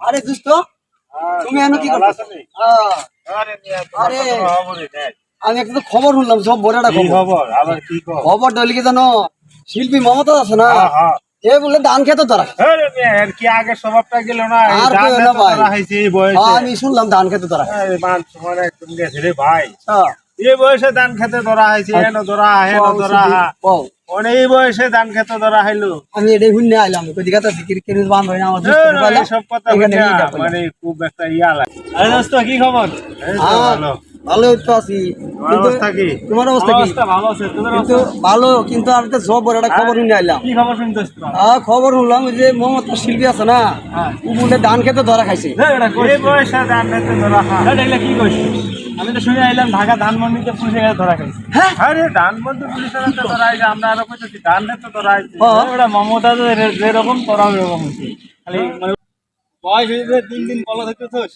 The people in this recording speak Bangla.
আরে দোস্ত তুমি এনে কি করছ? আরে। আমি একটা খবর শুনলাম সব বড় একটা খবর? আবার কি খবর? খবর ডলি কি জানো? শিল্পী মমতা আছে না? হ্যাঁ, হ্যাঁ। এ বলে ধান খেতে তোরা। আরে কি আগে স্বভাবটা গেল না? আর কেউ না ভাই। হ্যাঁ, আমি শুনলাম ধান খেতে তোরা। মান সমান একদম গেছে রে ভাই। হ্যাঁ, এই বয়সে ধান খেতে ধরা হয়েছে হেন ধরা হেন ধরা। অনেক বয়সে ধান খেতে ধরা হইল। আমি এটাই শুনে আইলাম কই দিকে তো কেন বান্ধ হয় না আমার সব কথা। মানে খুব একটা ইয়া লাগে। আরে দোস্ত কি খবর? ভালো। ভালো তো আছি। তোমার কিন্তু অবস্থা কি? তোমার অবস্থা কি? ভালো কিন্তু ভালো কিন্তু আমি তো সব একটা খবর শুনে আইলাম। কি খবর শুনলাম যে মমতা শিল্পী আছে না হ্যাঁ। ও বলে ধান খেতে ধরা খাইছে। ধরা হয় কি কইছিস আমি তো শুনে আইলাম ঢাকা ধানমন্ডিতে পুলিশের কাছে ধরা খাইছে। হ্যাঁ? আরে ধান বন্ধু পুলিশের ধরা হয়েছে আমরা আরও কইতেছি ধান খেতে ধরা হয়েছে হ্যাঁ। ওটা মমতা যে- যেরকম তোরাও এরকম হচ্ছে খালি মানে বয়স হয়েছে তিন দিন বলা থাকতেছিস